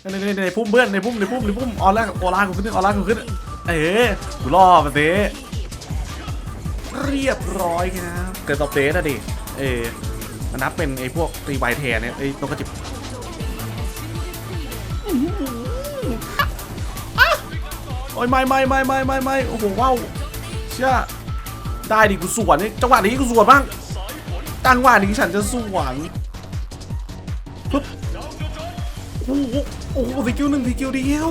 ในในในพุ่มเพื่อนในพุ่มในพุ่มในพุ่มออนแรกออร่ากูขึ้นออร่ากูขึ้น เอ๊ะกูรอมาสิเรียบร้อยครับเกิดตอบเดสอะดิ เอ๊ะมันนับเป็นไอ้พวกตีไวแทนเนี่ยไอ้นกกระจิบโอ้ยไม่ไม่ไม่ไม่ไม่ไม่โอ้โหว้าวเชื่อได้ดิกูสวนนี่จังหวะนี้กูสวนบ้างจังหวะนี้ฉันจะสวนปึ๊บ โอ้โหโอ้โหสกิลหนึ่งสกิลเดียว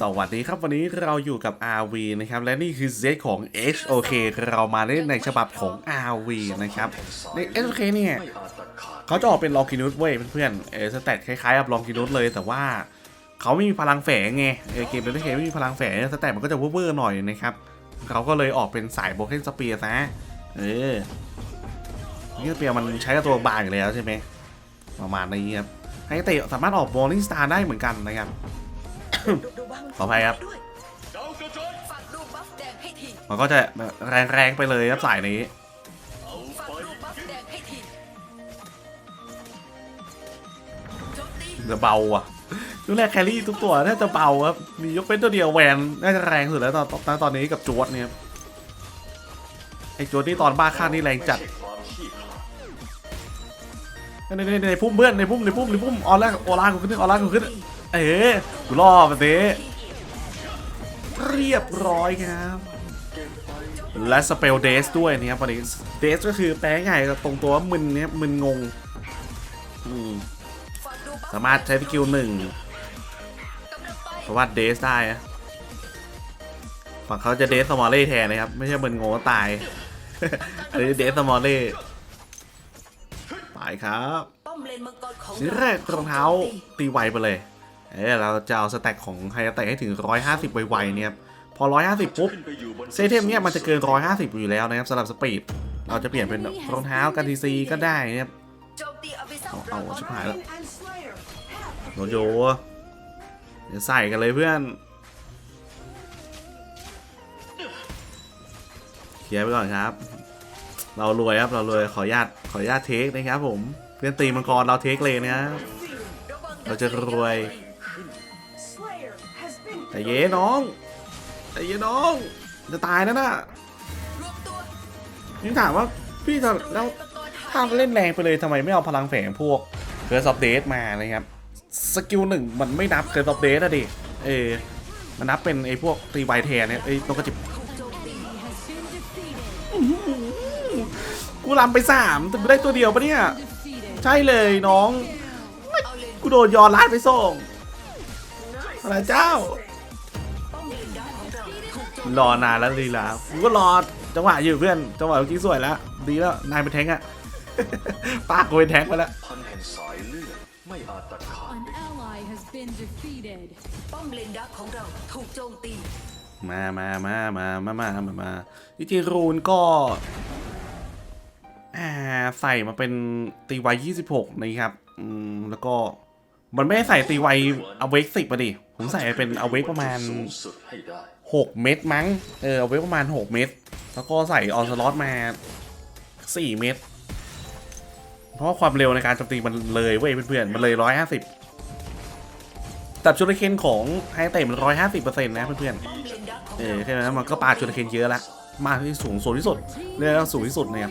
สวัสดีครับวันนี้เราอยู่กับ RV นะครับและนี่คือเซตของ HOK เรามาเล่นในฉบับของ RV นะครับใน HOK เนี่ยเขาจะออกเป็นลองกินุสเว้ยเพื่อนๆเออสแตทคล้ายๆกับลองกินุสเลยแต่ว่าเขาไม่มีพลังแฝงไงเออเกมเป็นเกมไม่มีพลังแฝงสแตทมันก็จะเวอร์ๆหน่อยนะครับเขาก็เลยออกเป็นสายโบเกนสเปียร์นะเออนี่สเปียร์มันใช้กับตัวบางอยู่แล้วใช่ไหมประมาณนี้ครับให้เตะสามารถออก Morning Star ได้เหมือนกันนะครับ ขออภัยครับฝากรูปบัฟแดงให้ทีมันก็จะแรงๆไปเลยครับสายนี้ฝากรูปบัฟแดงให้ทีโจมตีจะเบาอะดูแรกแครี่ทุกตัวน่าจะเบาครับ มียกเป็นตัวเดียวแวนน่าจะแรงสุดแล้วตอนตอนตอนนี้กับจวดเนี่ยครับไอ้จวดนี่ตอนบ้าข้างนี่แรงจัดในในในพุ่มเพื่อนในพุ่มในพุ่มในพุ่มออนแรกออร่ากูขึ้นออร่ากูขึ้น เอ๊ะกูรอมาสิเรียบร้อยครับ และสเปลเดสด้วยนะครับวันนี้เดสก็คือแปลง่ายๆตรงตัวว่ามึนเนี่ยมึนงงอืมฝากรูปบัฟสามารถใช้สกิลหนึ่งกำลังไปสามารถเดสได้นะฝั่งเขาจะเดสสมอลเล่แทนนะครับ ไม่ใช่มึนงงก็ตายอันนี้เดสสมอลเล่ไปครับป้อมเลนมังกรของชิ้นแรกรองเท้าตีไวไปเลย เอ้ยเราจะเอาสแต็กของไฮยาเตะให้ถึง 150 ไวๆเนี่ยครับพอ 150 ปุ๊บ เซเทมเนี่ยมันจะเกิน 150 อยู่แล้วนะครับสำหรับสปีด เราจะเปลี่ยนเป็นรองเท้ากันทีซีก็ได้นะครับโจมตีอภิสัมเอาเอาชิบหายแล้วโยโยเดี๋ยวใส่กันเลยเพื่อนเคลียร์ไปก่อนครับ เรารวยครับเรารวยขอญาตขอญาตเทคนะครับผมเพื่อนตีมังกรเราเทคเลยนะเราจะรวย แต่เย้น้องแต่เย้น้อง จะตายแล้วนะรวมตัวนี่ถามว่าพี่จะแล้วมังกรหาถ้าเล่นแรงไปเลยทำไมไม่เอาพลังแฝงพวกเคิร์สออฟเดสมานะครับสกิลหนึ่งมันไม่นับเคิร์สออฟเดสอะดิเออมันนับเป็นไอ้พวกตีไวแทนเนี่ยไอ้นกกระจิบกูรำไปสามแต่ได้ตัวเดียวปะเนี่ย ใช่เลยน้อง กูโดนยอนลาดไปส่งพรเจ้า ราถูกโจมรอนานแล้วลีลากูก็รอจังหวะอยู่เพื่อน จังหวะเมื่อกี้สวยแล้ว ดีแล้ว นายเป็นแทงค์อะป้ากูเป็นแทงค์ไปแล้วพันแห่งสายเลือดไม่อาจตัดขาด An ally has been defeated. ป้อมเลนด้านของเราถูกโจมตี มามามามามามามามาจริงๆรูนก็อ่าใส่มาเป็นตีไว26นะครับอืมแล้วก็มันไม่ได้ใส่ตีไวเอาเวกสิบมาดิ ผมใส่เป็นเอาเวกประมาณ สูงสุดให้ได้ 6 เม็ดมั้ง เออเอาไว้ประมาณ 6 เม็ดแล้วก็ใส่ออนสล็อตมา 4 เม็ดเพราะความเร็วในการโจมตีมันเลยเว้ยเพื่อนๆ มันเลย 150แต่ชูริเคนของไฮเตะมัน150%นะเพื่อนป้อมเลนด้านของๆเอเราอแค่นั้นมันก็ปาชูริเคนเยอะละมากที่สูงสูงที่สุดเรียกว่าสูงที่สุดเนี่ย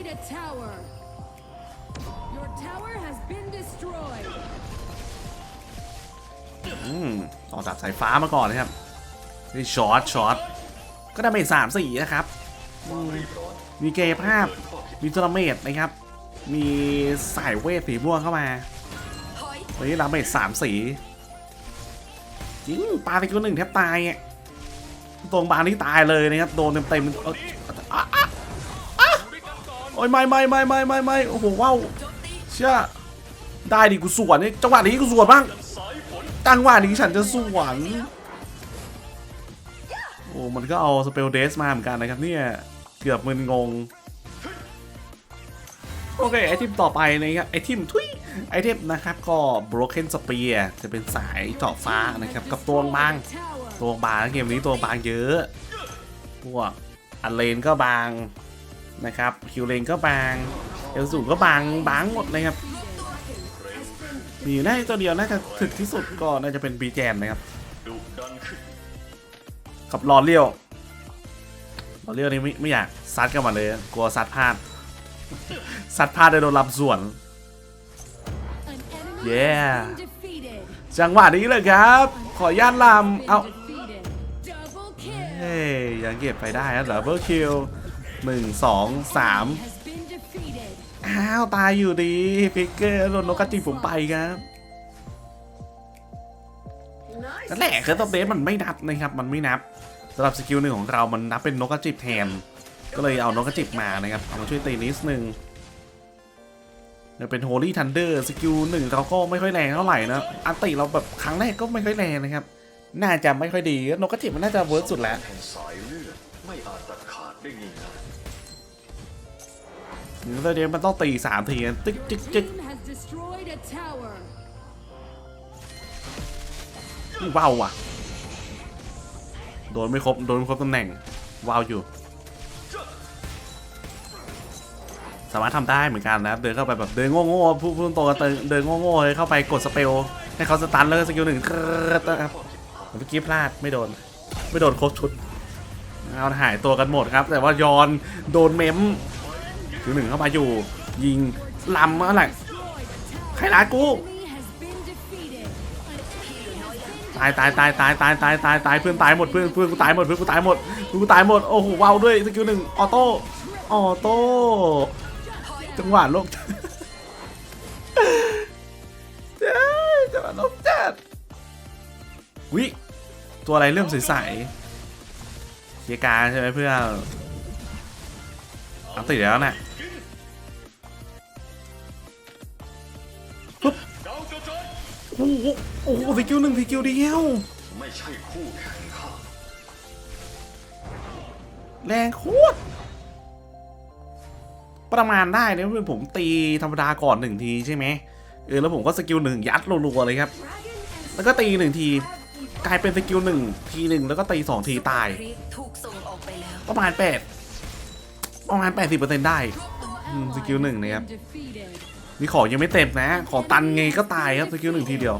อืมต่อจากสายฟ้ามาก่อนนะครับ นี่ช็อตช็อตก็ได้เป็นสามสี่นะครับ มีเกย์ภาพ มีจุลเมตนะครับ มีสายเวทสีม่วงเข้ามาวันนี้เราเมทสามสีจริงปลาตะกี้หนึ่งแทบตายอะตรงบานที่ตายเลยนะครับ โดนเต็มเต็มๆโอ้ยไม่ไม่ไม่ไม่ไม่ไม่โอ้โหว้าวเชื่อได้ดิกูสวนนี่จังหวะนี้กูสวนบ้างจังหวะนี้ฉันจะสวน อ้มันก็เอาสเปลเดสมาเหมือนกันนะครับเนี่ย เกือบมึนงง โอเค ไอเทมต่อไปนะครับ ไอเทมทุยไอเทมนะครับก็ broken spear จะเป็นสายเจาะฟ้านะครับ กับตัวบางตัวบางเกมนี้ตัวบางเยอะพวกอันเลนก็บางนะครับคิวเลนก็บางเอลสูก็บางบางหมดเลยครับมีอยู่ได้ตัวเดียวน่าจะถึกที่สุดก็น่าจะเป็นบีแจนนะครับ กับลอเลียวลอเลียวนี่ไม่ไม่อยากซัดกันมาเลย กลัวซัดพลาดซัดพลาดได้โดนลำส่วน An enemy Yeah. has been defeated. จังหวะนี้เลยครับ ขอย่านลำเอา Defeated. Double kill. เฮ้ยยังเก็บไปได้ครับดับเบิลคิวหนึ่งสองสาม Has been defeated. อ้าว ตายอยู่ดี พิกเกอร์โดนนกกระจิบผมไปครับ Nice. นั่นแหละคือตัวเบสมันไม่นับนะครับ มันไม่นับสำหรับสกิลหนึ่งของเรามันนับเป็นนกกระจิบแทน ก็เลยเอานกกระจิบมานะครับ เอามาช่วยตีนิดนึงเนี่ยเป็น Holy Thunder สกิลหนึ่งเราก็ไม่ค่อยแรงเท่าไหร่นะ อันติเราแบบครั้งแรกก็ไม่ค่อยแรงนะครับ น่าจะไม่ค่อยดี นกกระจิบมันน่าจะเวิร์กสุดแล้วเลือดไม่อาจตัดขาดได้ง่ายวเดี๋ยวมันต้องตีสามทีนะจึ๊กจึ๊กจึ๊ก ว้าวว่ะ โดนไม่ครบ โดนไม่ครบตำแหน่ง ว้าวอยู่ สามารถทำได้เหมือนกันนะ เดินเข้าไปแบบเดินโง่ๆพูดพูดตรงๆกันเดินเดินโง่ๆเลยเข้าไปกดสเปลให้เขาสตันเลยสกิลหนึ่งครับเมื่อกี้พลาดไม่โดน ไม่โดนครบชุดเอาหายตัวกันหมดครับ แต่ว่ายอนโดนเมมสกิลหนึ่งเข้ามาอยู่ ยิงลำอะไรใครร้ากู ตายตายตายตายตายตายตายตายเพื่อนตายหมดเพื่อนเพื่อนกูตายหมดเพื่อนกูตายหมดเพื่อนกูตายหมดโอ้โหว้าวด้วยสกิลหนึ่งออโต้ออโต้จังหวะโลกเจ้ยจังหวะโลกจัดวิตัวอะไรเริ่มใสๆเกียร์การใช่ไหมเพื่อนเอาติดแล้วน่ะ โอ้โหโอ้โหสกิลหนึ่งสกิลเดียวไม่ใช่คู่แข่งข้าแรงโคตรประมาณได้นะเพื่อนผมตีธรรมดาก่อนหนึ่งทีใช่ไหมเออแล้วผมก็สกิลหนึ่งยัดรัวๆเลยครับ แล้วก็ตีหนึ่งที กลายเป็นสกิลหนึ่งทีหนึ่งแล้วก็ตีสองทีตายปถูกส่งออกไประมาณแปดประมาณแปดสิบเปอร์เซ็นต์ได้สกิลหนึ่งนะครับ นี่ของยังไม่เต็มนะ ของตันไงก็ตายครับสกิลหนึ่งทีเดียว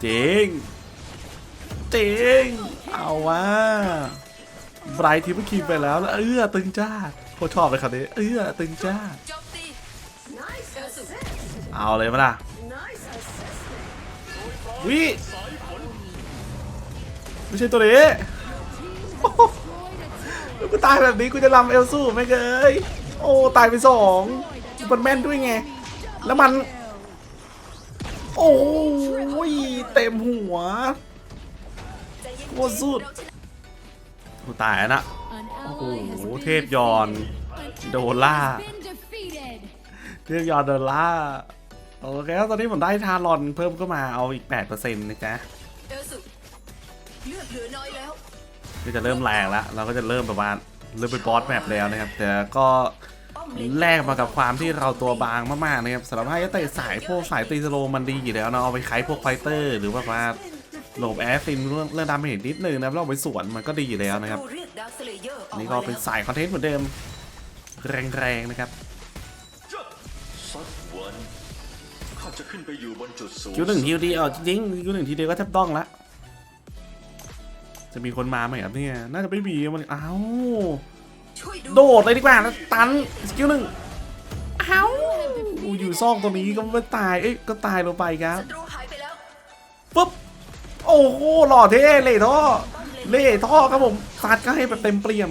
เจ๋ง เจ๋ง เอาว่าไบรท์ทิปคีไปแล้วแล้วเออตึงจ้าโคตรชอบเลยครับนี้เออตึงจ้า เอาเลยมาล่ะวิไม่ใช่ตัวนี้กูตายแบบนี้กูจะรำเอลสู้ไม่เคย โอ้ตายไปสองมันแม่นด้วยไง แล้วมัน โอ้ยเต็มหัวใจเย็นๆโคตรสุดเราชนะ An กูตายแล้วนะ ally has Oh, been เทพยอน defeated. An โดนล่า enemy has been defeated. เรื่องยอดดอลลาร์โอเคครับตอนนี้ผมได้ทารอนเพิ่มเข้ามาเอาอีก 8%นะจ๊ะเอลสุเลือดเหลือน้อยแล้วก็จะเริ่มแรงแล้ว เราก็จะเริ่มประมาณ เริ่มเป็นบอสแมปแล้วนะครับ แต่ก็ป้อมเลนแลกมากับความที่เราตัวบางมากๆนะครับสำหรับให้เตะสายพวกสายตีสโลว์มันดีอยู่แล้วเนาะเอาไปไขพวกไฟเตอร์ หรือว่าว่าหลบแอสซินเรื่องเรื่องดาเมจนิดนึงนะแล้วเอาไปสวนมันก็ดีอยู่แล้วนะครับเรียกดาร์คสเลเยอร์ออกนี่มาก็เป็นแล้วสายคอนเทนต์เหมือนเดิม แรงๆนะครับสักวันข้าจะขึ้นไปอยู่บนจุดสูงคิวหนึ่งทีเดียวจริงๆคิวหนึ่งทีเดียวก็แทบต้องละ จะมีคนมาไหมครับเนี่ยน่าจะไม่มีมันอ้าวช่วยดูโดดเลยดีกว่าแล้วตันสกิลหนึ่งอ้าวอยู่ซอกตรงนี้ก็ไม่ตายเอ้ยก็ตายลงไปครับศัตรูหายไปแล้วปุ๊บโอ้โหหล่อเท่เล่ท่อเล่ท่อครับผมปัดก็ให้แบบเต็มเปี่ยม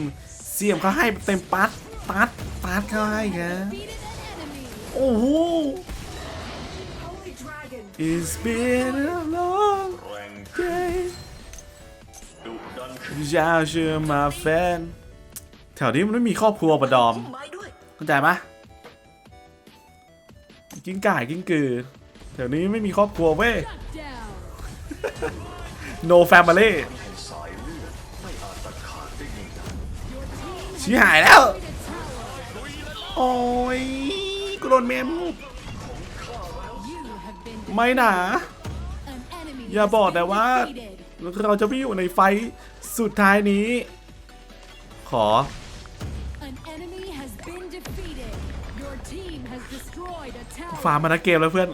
เสียมเขาให้แบบเต็มปัดปัดปัดเขาให้ครับ Defeated an enemy. โอ้โห Holy dragon. It's been a long แรง day ดุดันขึ้นอ ยากเชื่อมาแฟน แถวนี้มันไม่มีครอบครัวประดอมเข้าใจปะกิ้งก่ายกิ้งกือเดี๋ยวนี้ไม่มีครอบครัวเว้ย no family ชี้หายแล้ว โอ้ยกูโดนเมม ไม่หนา อย่าบอกนะว่า เราจะไม่อยู่ในไฟ สุดท้ายนี้ ขอ An enemy has been defeated. Your team has destroyed a tower. ฟาร์มมานะเกมแล้วเพื่อน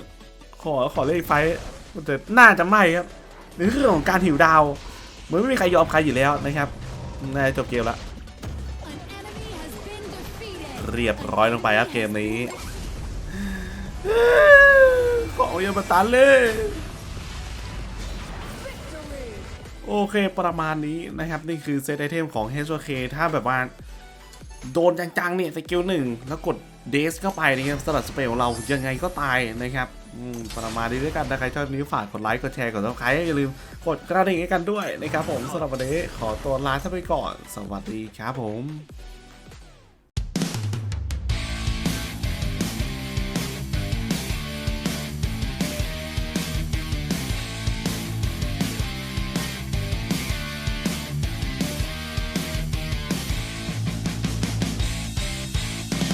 ขอขอเล่นอีกไฟท์มันจะน่าจะไม่ครับในเรื่องของการหิวดาวเหมือนไม่มีใครยอมใครอยู่แล้วนะครับน่าจะจบเกมแล้ว An enemy has been defeated. เรียบร้อยลงไปครับเกมนี้ ขออย่ามาตันเลย โอเคประมาณนี้นะครับ นี่คือเซตไอเทมของ HOK ถ้าแบบว่า โดนจังๆเนี่ยสกิลหนึ่งแล้วกดเดสเข้าไปนะครับสลัดสเปลของเรายังไงก็ตายนะครับประมาณนี้ด้วยกันนะใครชอบนี้ฝากกดไลค์กดแชร์กดซับสไครต์อย่าลืมกดกระดิ่งให้กันด้วยนะครับผมสำหรับวันนี้ขอตัวลาท่านไปก่อน สวัสดีครับผม